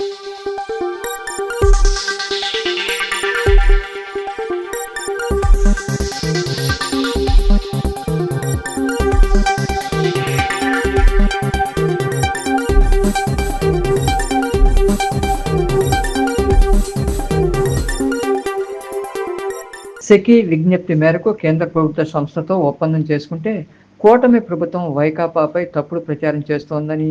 SECI విజ్ఞప్తి మేరకు కేంద్ర ప్రభుత్వ సంస్థతో ఒప్పందం చేసుకుంటే కూటమి ప్రభుత్వం వైకాపాపై తప్పుడు ప్రచారం చేస్తోందని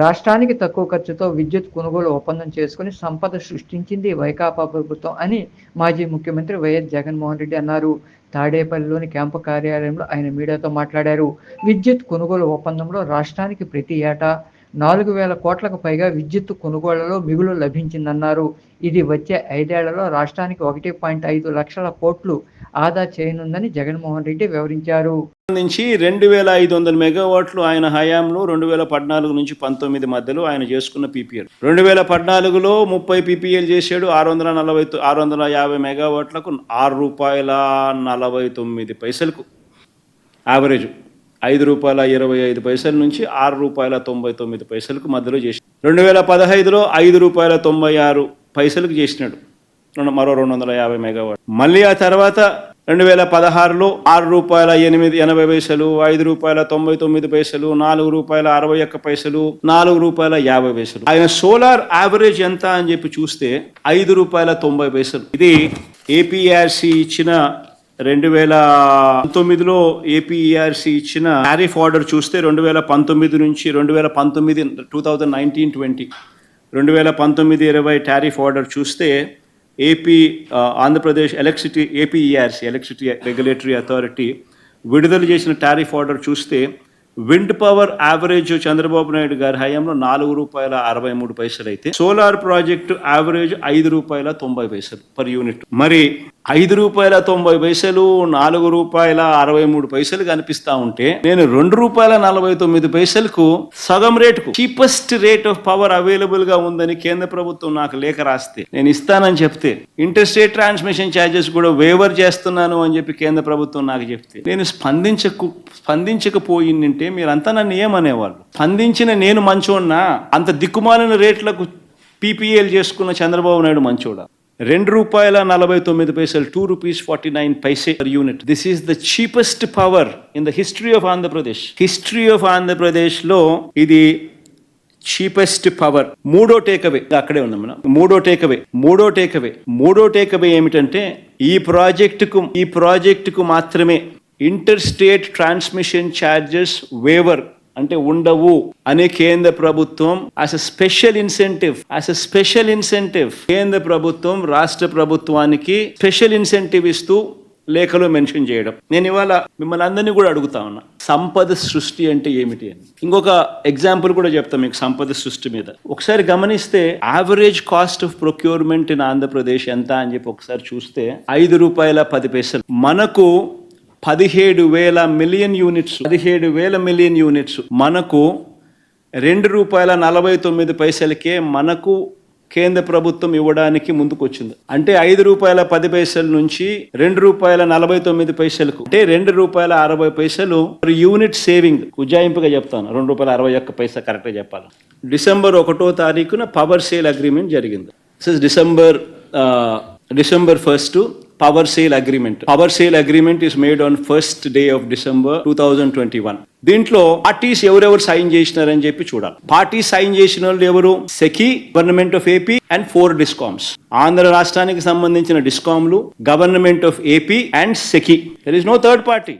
రాష్ట్రానికి తక్కువ ఖర్చుతో విద్యుత్ కొనుగోలు ఒప్పందం చేసుకుని సంపద సృష్టించింది వైకాపా ప్రభుత్వం అని మాజీ ముఖ్యమంత్రి వైఎస్ జగన్మోహన్ రెడ్డి అన్నారు. తాడేపల్లిలోని క్యాంపు కార్యాలయంలో ఆయన మీడియాతో మాట్లాడారు. విద్యుత్ కొనుగోలు ఒప్పందంలో రాష్ట్రానికి ప్రతి ఏటా నాలుగు వేల కోట్లకు పైగా విద్యుత్ కొనుగోళ్ళలో మిగులు లభించిందన్నారు. ఇది వచ్చే ఐదేళ్ళలో రాష్ట్రానికి ఒకటి పాయింట్ ఐదు లక్షల కోట్లు ఆదా చేయనుందని జగన్మోహన్ రెడ్డి వివరించారు. నుంచి రెండు వేల ఐదు వందల మెగావాట్లు ఆయన హయాంలో రెండు వేల పద్నాలుగు నుంచి పంతొమ్మిది మధ్యలో ఆయన చేసుకున్న పీపీఎల్. రెండు వేల పద్నాలుగులో ముప్పై పీపీఎల్ చేశాడు ఆరు వందల నలభై ఆరు వందల యాభై మెగావాట్లకు ఆరు రూపాయల నలభై తొమ్మిది పైసలకు. యావరేజ్ ఐదు రూపాయల ఇరవై ఐదు పైసల నుంచి ఆరు రూపాయల తొంభై తొమ్మిది పైసలకు మధ్యలో చేసి రెండు వేల పదహైదులో ఐదు రూపాయల తొంభై ఆరు పైసలకు చేసినాడు. రెండు మరో రెండు వందల యాభై మెగావాట్. మళ్ళీ ఆ తర్వాత రెండు వేల పదహారులో ఆరు రూపాయల ఎనిమిది ఎనభై పైసలు ఐదు రూపాయల తొంభై తొమ్మిది పైసలు నాలుగు రూపాయల అరవై ఒక్క పైసలు నాలుగు రూపాయల యాభై పైసలు. ఆయన సోలార్ యావరేజ్ ఎంత అని చెప్పి చూస్తే ఐదు రూపాయల తొంభై పైసలు. ఇది ఏపీఆర్సి ఇచ్చిన రెండు వేల పంతొమ్మిదిలో ఏపీఈఆర్సి ఇచ్చిన టారిఫ్ ఆర్డర్ చూస్తే రెండు వేల పంతొమ్మిది నుంచి రెండు వేల పంతొమ్మిది టూ థౌజండ్ నైన్టీన్ ట్వంటీ రెండు వేల పంతొమ్మిది ఇరవై టారిఫ్ ఆర్డర్ చూస్తే AP Andhra Pradesh electricity APERC electricity regulatory authority విడుదల చేసిన టారిఫ్ ఆర్డర్ చూస్తే wind power average Chandrababu Naidu గారి హయాంలో నాలుగు రూపాయల అరవై మూడు పైసలు అయితే సోలార్ ప్రాజెక్టు యావరేజ్ ఐదు రూపాయల తొంభై పైసలు పర్ యూనిట్ మరి ఐదు రూపాయల తొంభై పైసలు నాలుగు రూపాయల అరవై మూడు పైసలు కనిపిస్తా ఉంటే నేను రెండు రూపాయల నలభై తొమ్మిది పైసలకు సగం రేటుకు చీపెస్ట్ రేట్ ఆఫ్ పవర్ అవైలబుల్గా ఉందని కేంద్ర ప్రభుత్వం నాకు లేఖ రాస్తే నేను ఇస్తానని చెప్తే ఇంటర్స్టేట్ ట్రాన్స్మిషన్ ఛార్జెస్ కూడా వేవర్ చేస్తున్నాను అని చెప్పి కేంద్ర ప్రభుత్వం నాకు చెప్తే నేను స్పందించకు స్పందించకపోయిందంటే మీరంతా నన్ను ఏమనేవాళ్ళు? స్పందించిన నేను మంచోన్నా అంత దిక్కుమాలిన రేట్లకు పీపీఎల్ చేసుకున్న చంద్రబాబు నాయుడు మంచోడా? రెండు రూపాయల నలభై తొమ్మిది పైసలు two rupees forty nine paise per unit this is the cheapest power in the history of Andhra Pradesh history of ఆంధ్రప్రదేశ్లో ఇది చీపెస్ట్ పవర్ మూడో టేకవే అక్కడే ఉన్నాం మనం. మూడో టేకవే మూడో టేకవే మూడో టేకవే ఏమిటంటే ఈ ప్రాజెక్టుకు ఈ ప్రాజెక్టుకు మాత్రమే inter state transmission charges waiver అంటే ఉండవు అనే కేంద్ర ప్రభుత్వం as a special incentive as a special incentive కేంద్ర ప్రభుత్వం రాష్ట్ర ప్రభుత్వానికి స్పెషల్ ఇన్సెంటివ్ ఇస్తూ లేఖలో మెన్షన్ చేయడం. నేను ఇవాళ మిమ్మల్ని అందరినీ కూడా అడుగుతా ఉన్నా. సంపద సృష్టి అంటే ఏమిటి అని. ఇంకొక ఎగ్జాంపుల్ కూడా చెప్తాం మీకు సంపద సృష్టి మీద. ఒకసారి గమనిస్తే average cost of procurement in Andhra Pradesh ఎంత అని చెప్పి ఒకసారి చూస్తే ఐదు రూపాయల పది పైసలు. మనకు పదిహేడు వేల మిలియన్ యూనిట్స్. పదిహేడు వేల మిలియన్ యూనిట్స్. మనకు రెండు రూపాయల నలభై తొమ్మిది పైసలకే మనకు కేంద్ర ప్రభుత్వం ఇవ్వడానికి ముందుకొచ్చింది. అంటే ఐదు రూపాయల పది పైసల నుంచి రెండు రూపాయల నలభై తొమ్మిది పైసలకు. అంటే రెండు రూపాయల అరవై పైసలు యూనిట్ సేవింగ్ ఉజ్జాయింపుగా చెప్తాను. రెండు రూపాయల అరవై ఒక్క పైసా కరెక్ట్గా చెప్పాలి. డిసెంబర్ ఒకటో తారీఖున పవర్ సేల్ అగ్రిమెంట్ జరిగింది. December December first power sale agreement power sale agreement is made on first day of December two thousand twenty one దీంట్లో పార్టీస్ ఎవరెవరు సైన్ చేసినారని చెప్పి చూడాలి. పార్టీ సైన్ చేసిన వాళ్ళు ఎవరు? SECI government of AP and four discoms Andhra రాష్ట్రానికి సంబంధించిన డిస్కామ్లు government of AP and SECI there is no third party